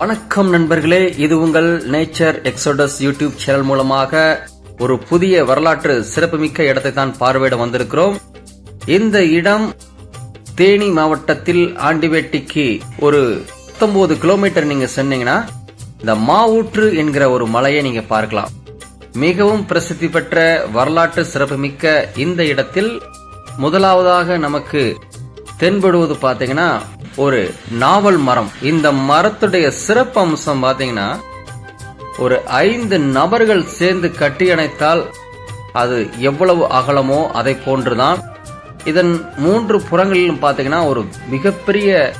வணக்கம் நண்பர்களே இது உங்கள் நேச்சர் எக்ஸோடஸ் யூடியூப் சேனல் மூலமாக ஒரு புதிய வரலாற்று சிறப்புமிக்க இடத்தை தான் பார்வையிட வந்திருக்கிறோம். இந்த இடம் தேனி மாவட்டத்தில் ஆண்டிவேட்டிக்கு ஒரு 19 கிலோமீட்டர் நீங்க சொன்னீங்கன்னா இந்த மாவூற்று என்கிற ஒரு மலையை நீங்க பார்க்கலாம். மிகவும் பிரசித்தி பெற்ற வரலாற்று சிறப்புமிக்க இந்த இடத்தில் முதலாவதாக நமக்கு தென்படுவது பார்த்தீங்கன்னா ஒரு நாவல் மரம். இந்த மரத்துடைய சிறப்பு அம்சம் பார்த்தீங்கன்னா ஒரு ஐந்து நபர்கள் சேர்ந்து கட்டியணைத்தால் அது எவ்வளவு அகலமோ அதை போன்றுதான். இதன் மூன்று புறங்களிலும் பார்த்தீங்கன்னா ஒரு மிகப்பெரிய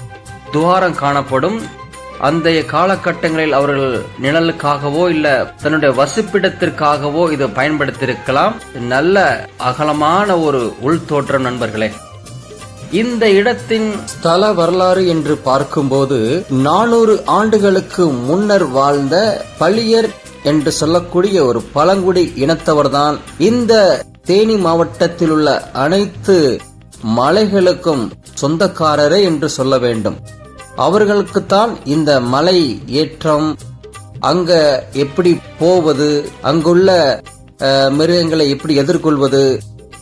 துவாரம் காணப்படும். அந்த காலகட்டங்களில் அவர்கள் நிழலுக்காகவோ இல்ல தன்னுடைய வசிப்பிடத்திற்காகவோ இதை பயன்படுத்தியிருக்கலாம். நல்ல அகலமான ஒரு உள்தோற்றம் நண்பர்களே. இந்த இடத்தின் ஸ்தல வரலாறு என்று பார்க்கும்போது நானூறு ஆண்டுகளுக்கு முன்னர் வாழ்ந்த பளியர் என்று சொல்லக்கூடிய ஒரு பழங்குடி இனத்தவர்தான். இந்த தேனி மாவட்டத்தில் உள்ள அனைத்து மலைகளுக்கும் சொந்தக்காரரே என்று சொல்ல வேண்டும். அவர்களுக்குத்தான் இந்த மலை ஏற்றம் அங்க எப்படி போவது அங்குள்ள மிருகங்களை எப்படி எதிர்கொள்வது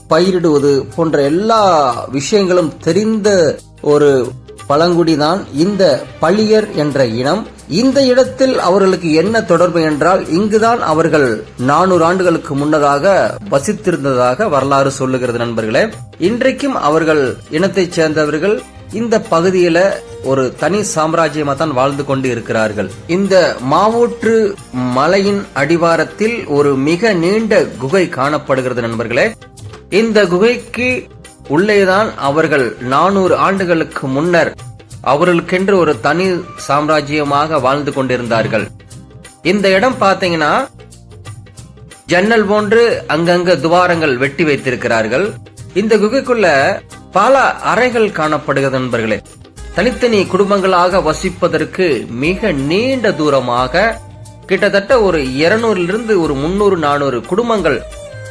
பயிரிடுவது போன்ற எல்லா விஷயங்களும் தெரிந்த ஒரு பழங்குடிதான் இந்த பளியர் என்ற இனம். இந்த இடத்தில் அவர்களுக்கு என்ன தொடர்பு என்றால் இங்குதான் அவர்கள் நானூறு ஆண்டுகளுக்கு முன்னதாக வசித்திருந்ததாக வரலாறு சொல்லுகிறது நண்பர்களே. இன்றைக்கும் அவர்கள் இனத்தைச் சேர்ந்தவர்கள் இந்த பகுதியில ஒரு தனி சாம்ராஜ்யமா தான் வாழ்ந்து கொண்டு இருக்கிறார்கள். இந்த மாவூற்று மலையின் அடிவாரத்தில் ஒரு மிக நீண்ட குகை காணப்படுகிறது நண்பர்களே. இந்த குகைக்கு உள்ளேதான் அவர்கள் நானூறு ஆண்டுகளுக்கு முன்னர் அவர்களுக்கென்று ஒரு தனி சாம்ராஜ்யமாக வாழ்ந்து கொண்டிருந்தார்கள். இந்த இடம் பாத்தீங்கன்னா ஜன்னல் போன்று அங்கங்க துவாரங்கள் வெட்டி வைத்திருக்கிறார்கள். இந்த குகைக்குள்ள பல அறைகள் காணப்படுகிறது நண்பர்களே. தனித்தனி குடும்பங்களாக வசிப்பதற்கு மிக நீண்ட தூரமாக கிட்டத்தட்ட ஒரு இருநூறிலிருந்து ஒரு முன்னூறு நானூறு குடும்பங்கள்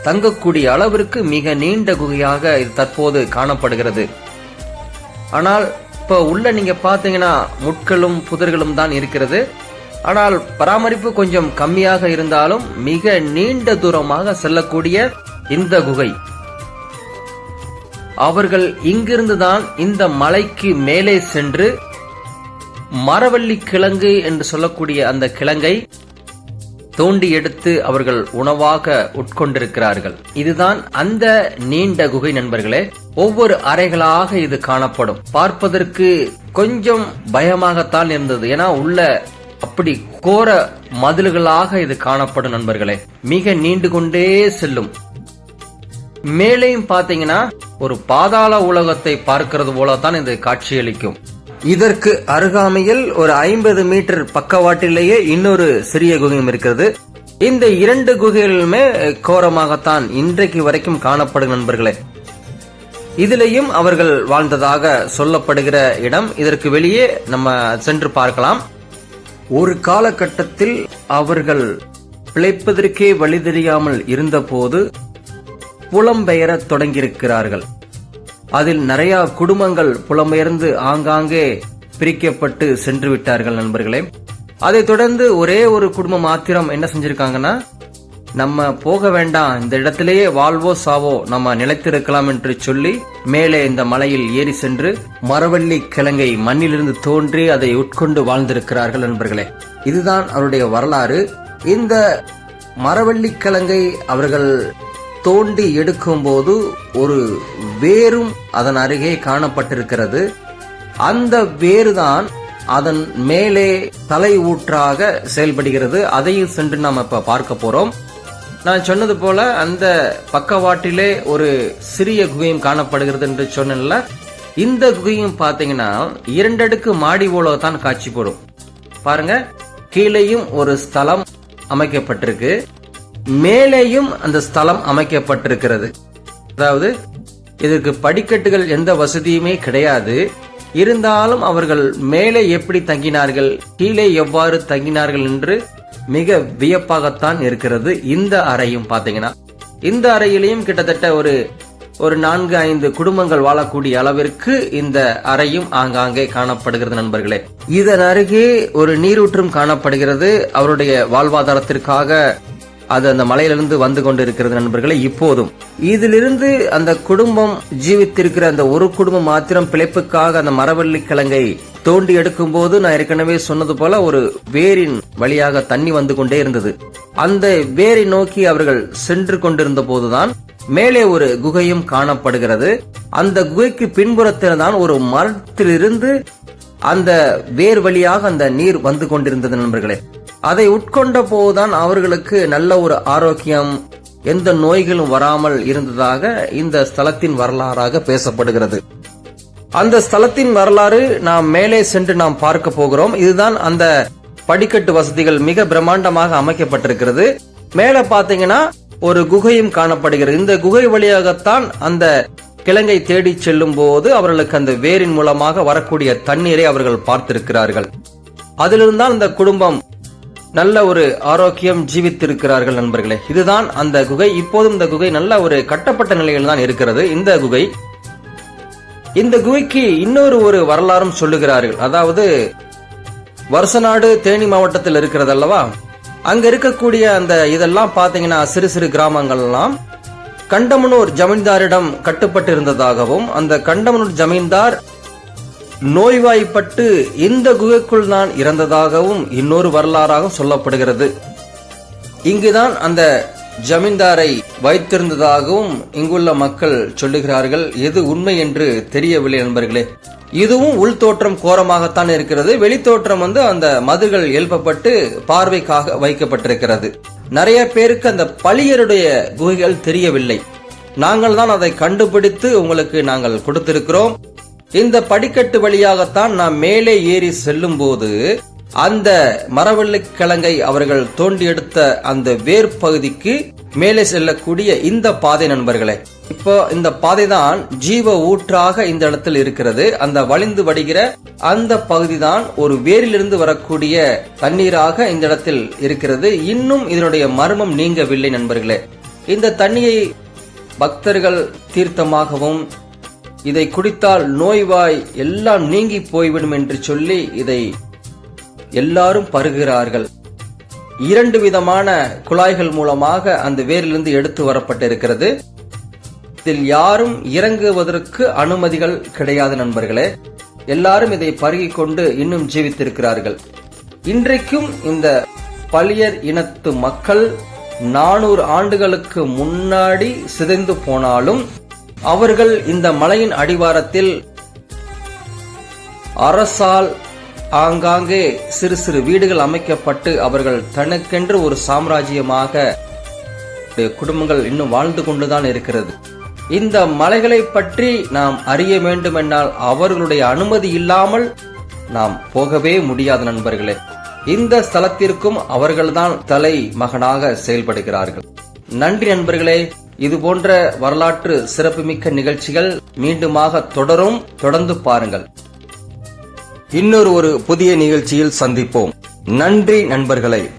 தங்கக்கூடிய அளவிற்கு மிக நீண்ட குகையாக இது தற்போது காணப்படுகிறது. ஆனால் இப்போ உள்ள நீங்க பார்த்தீங்கன்னா முட்களும் புதர்களும் தான் இருக்கிறது. ஆனால் பராமரிப்பு கொஞ்சம் கம்மியாக இருந்தாலும் மிக நீண்ட தூரமாக செல்லக்கூடிய இந்த குகை. அவர்கள் இங்கிருந்துதான் இந்த மலைக்கு மேலே சென்று மரவள்ளி கிழங்கு என்று சொல்லக்கூடிய அந்த கிழங்கை தோண்டி எடுத்து அவர்கள் உணவாக உட்கொண்டிருக்கிறார்கள். இதுதான் அந்த நீண்ட குகை நண்பர்களே ஒவ்வொரு அறைகளாக இது காணப்படும். பார்ப்பதற்கு கொஞ்சம் பயமாகத்தான் இருந்தது. ஏன்னா உள்ள அப்படி கோர மதில்களாக இது காணப்படும் நண்பர்களே. மிக நீண்டு கொண்டே செல்லும். மேலேயும் பாத்தீங்கன்னா ஒரு பாதாள உலகத்தை பார்க்கிறது போலத்தான் இது காட்சியளிக்கும். இதற்கு அருகாமையில் ஒரு ஐம்பது மீட்டர் பக்கவாட்டிலேயே இன்னொரு சிறிய குகையும் இருக்கிறது. இந்த இரண்டு குகைகளுமே கோரமாகத்தான் இன்றைக்கு வரைக்கும் காணப்படும் நண்பர்களே. இதிலேயும் அவர்கள் வாழ்ந்ததாக சொல்லப்படுகிற இடம். இதற்கு வெளியே நம்ம சென்று பார்க்கலாம். ஒரு காலகட்டத்தில் அவர்கள் பிழைப்பதற்கே வழி தெரியாமல் இருந்தபோது புலம்பெயர தொடங்கியிருக்கிறார்கள். அதில் நிறைய குடும்பங்கள் புலம்பெயர்ந்து ஆங்காங்கே பிரிக்கப்பட்டு சென்று விட்டார்கள் நண்பர்களே. அதைத் தொடர்ந்து ஒரே ஒரு குடும்பம் மாத்திரம் என்ன செஞ்சிருக்காங்கன்னா நம்ம போக வேண்டாம் இந்த இடத்திலேயே வாழ்வோ சாவோ நம்ம நிலைத்திருக்கலாம் என்று சொல்லி மேலே இந்த மலையில் ஏறி சென்று மரவள்ளி கிழங்கை மண்ணிலிருந்து தோன்றி அதை உட்கொண்டு வாழ்ந்திருக்கிறார்கள் நண்பர்களே. இதுதான் அவருடைய வரலாறு. இந்த மரவள்ளி கிழங்கை அவர்கள் தோண்டி எடுக்கும்போது ஒரு வேரும் அதன் அருகே காணப்பட்டிருக்கிறது. அந்த வேறுதான் அதன் மேலே தலை ஊற்றாக செயல்படுகிறது. அதையும் சென்று நாம் இப்ப பார்க்க போறோம். நான் சொன்னது போல அந்த பக்கவாட்டிலே ஒரு சிறிய குகையும் காணப்படுகிறது என்று சொன்னேன்ல. இந்த குகையும் பார்த்தீங்கன்னா இரண்டடுக்கு மாடி தான் காட்சி போடும் பாருங்க கீழேயும் ஒரு ஸ்தலம் அமைக்கப்பட்டிருக்கு. மேலேயும் அந்த ஸ்தலம் அமைக்கப்பட்டிருக்கிறது. அதாவது இதற்கு படிக்கட்டுகள் எந்த வசதியுமே கிடையாது. இருந்தாலும் அவர்கள் மேலே எப்படி தங்கினார்கள் கீழே எவ்வாறு தங்கினார்கள் என்று மிக வியப்பாகத்தான் இருக்கிறது இந்த அறையும் பாத்தீங்கன்னா இந்த அறையிலையும் கிட்டத்தட்ட ஒரு ஒரு நான்கு ஐந்து குடும்பங்கள் வாழக்கூடிய அளவிற்கு இந்த அறையும் ஆங்காங்கே காணப்படுகிறது நண்பர்களே. இதன் அருகே ஒரு நீரூற்றும் காணப்படுகிறது. அவருடைய வாழ்வாதாரத்திற்காக அது அந்த மலையிலிருந்து வந்து கொண்டிருக்கிறது நண்பர்களே இப்போதும். இதிலிருந்து அந்த குடும்பம் ஜீவித்திருக்கிற அந்த ஒரு குடும்பம் மாத்திரம் பிழைப்புக்காக அந்த மரவள்ளி கிழங்கை தோண்டி எடுக்கும் போது நான் ஏற்கனவே சொன்னது போல ஒரு வேரின் வழியாக தண்ணி வந்து கொண்டே இருந்தது. அந்த வேரை நோக்கி அவர்கள் சென்று கொண்டிருந்த போதுதான் மேலே ஒரு குகையும் காணப்படுகிறது. அந்த குகைக்கு பின்புறத்தில் தான் ஒரு மரத்திலிருந்து அந்த வேர் வழியாக அந்த நீர் வந்து கொண்டிருந்தது நண்பர்களே. அதை உட்கொண்ட போதுதான் அவர்களுக்கு நல்ல ஒரு ஆரோக்கியம். எந்த நோய்களும் வராமல் இருந்ததாக இந்த ஸ்தலத்தின் வரலாறாக பேசப்படுகிறது. அந்த ஸ்தலத்தின் வரலாறு நாம் மேலே சென்று நாம் பார்க்க போகிறோம். இதுதான் அந்த படிக்கட்டு வசதிகள் மிக பிரம்மாண்டமாக அமைக்கப்பட்டிருக்கிறது. மேல பாத்தீங்கன்னா ஒரு குகையும் காணப்படுகிறது. இந்த குகை வழியாகத்தான் அந்த கிழங்கை தேடி செல்லும் போது அவர்களுக்கு அந்த வேரின் மூலமாக வரக்கூடிய தண்ணீரை அவர்கள் பார்த்திருக்கிறார்கள். அதிலிருந்தான் இந்த குடும்பம் நல்ல ஒரு ஆரோக்கியம் ஜீவித்திருக்கிறார்கள் நண்பர்களே. இதுதான் அந்த குகை. இப்போதும் இந்த குகை நல்ல ஒரு கட்டப்பட்ட நிலையில் தான் இருக்கிறது. இந்த குகை இந்த குகைக்கு இன்னொரு ஒரு வரலாறும் சொல்லுகிறார்கள். அதாவது வருசநாடு தேனி மாவட்டத்தில் இருக்கிறது அல்லவா? அங்க இருக்கக்கூடிய அந்த இதெல்லாம் பாத்தீங்கன்னா சிறு சிறு கிராமங்கள்லாம் கண்டமனூர் ஜமீன்தாரிடம் கட்டுப்பட்டு இருந்ததாகவும் அந்த கண்டமனூர் ஜமீன்தார் நோய்வாய்ப்பட்டு இந்த குகைக்குள் தான் இறந்ததாகவும் இன்னொரு வரலாறாக சொல்லப்படுகிறது. இங்குதான் அந்த ஜமீன்தாரை வைத்திருந்ததாகவும் இங்குள்ள மக்கள் சொல்லுகிறார்கள். எது உண்மை என்று தெரியவில்லை நண்பர்களே. இதுவும் உள்தோற்றம் கோரமாகத்தான் இருக்கிறது. வெளித்தோற்றம் வந்து அந்த மதுகள் எழுப்பப்பட்டு பார்வைக்காக வைக்கப்பட்டிருக்கிறது. நிறைய பேருக்கு அந்த பழியருடைய குகைகள் தெரியவில்லை. நாங்கள் தான் அதை கண்டுபிடித்து உங்களுக்கு நாங்கள் கொடுத்திருக்கிறோம். இந்த படிக்கட்டு வழியாகத்தான் நாம் மேலே ஏறி செல்லும் போது அந்த மரவள்ளி கிழங்கை அவர்கள் தோண்டி எடுத்த அந்த வேர் பகுதிக்கு மேலே செல்லக்கூடிய இந்த பாதை நண்பர்களே. இப்போ இந்த பாதை தான் ஜீவ ஊற்றாக இந்த இடத்தில் இருக்கிறது. அந்த வழிந்து வடிகிற அந்த பகுதி தான் ஒரு வேரிலிருந்து வரக்கூடிய தண்ணீராக இந்த இடத்தில் இருக்கிறது. இன்னும் இதனுடைய மர்மம் நீங்கவில்லை நண்பர்களே. இந்த தண்ணியை பக்தர்கள் தீர்த்தமாகவும் இதை குடித்தால் நோய்வாய் எல்லாம் நீங்கி போய்விடும் என்று சொல்லி இதை எல்லாரும் பருகிறார்கள் இரண்டு விதமான குழாய்கள் மூலமாக அந்த வேரிலிருந்து எடுத்து வரப்பட்டிருக்கிறது. இதில் யாரும் இறங்குவதற்கு அனுமதிகள் கிடையாது நண்பர்களே. எல்லாரும் இதை பருகிக் கொண்டு இன்னும் ஜீவித்திருக்கிறார்கள். இன்றைக்கும் இந்த பழியர் இனத்து மக்கள் நானூறு ஆண்டுகளுக்கு முன்னாடி சிதைந்து போனாலும் அவர்கள் இந்த மலையின் அடிவாரத்தில் அரசால் ஆங்காங்கே சிறு சிறு வீடுகள் அமைக்கப்பட்டு அவர்கள் தனக்கென்று ஒரு சாம்ராஜ்யமாக குடும்பங்கள் இன்னும் வாழ்ந்து கொண்டுதான் இருக்கிறது. இந்த மலைகளை பற்றி நாம் அறிய வேண்டுமென்றால் அவர்களுடைய அனுமதி இல்லாமல் நாம் போகவே முடியாது நண்பர்களே. இந்த ஸ்தலத்திற்கும் அவர்கள்தான் தலை மகனாக செயல்படுகிறார்கள். நன்றி நண்பர்களே இது போன்ற வரலாற்று சிறப்புமிக்க நிகழ்ச்சிகள் மீண்டுமாக தொடரும். தொடர்ந்து பாருங்கள். இன்னொரு ஒரு புதிய நிகழ்ச்சியில் சந்திப்போம். நன்றி நண்பர்களே.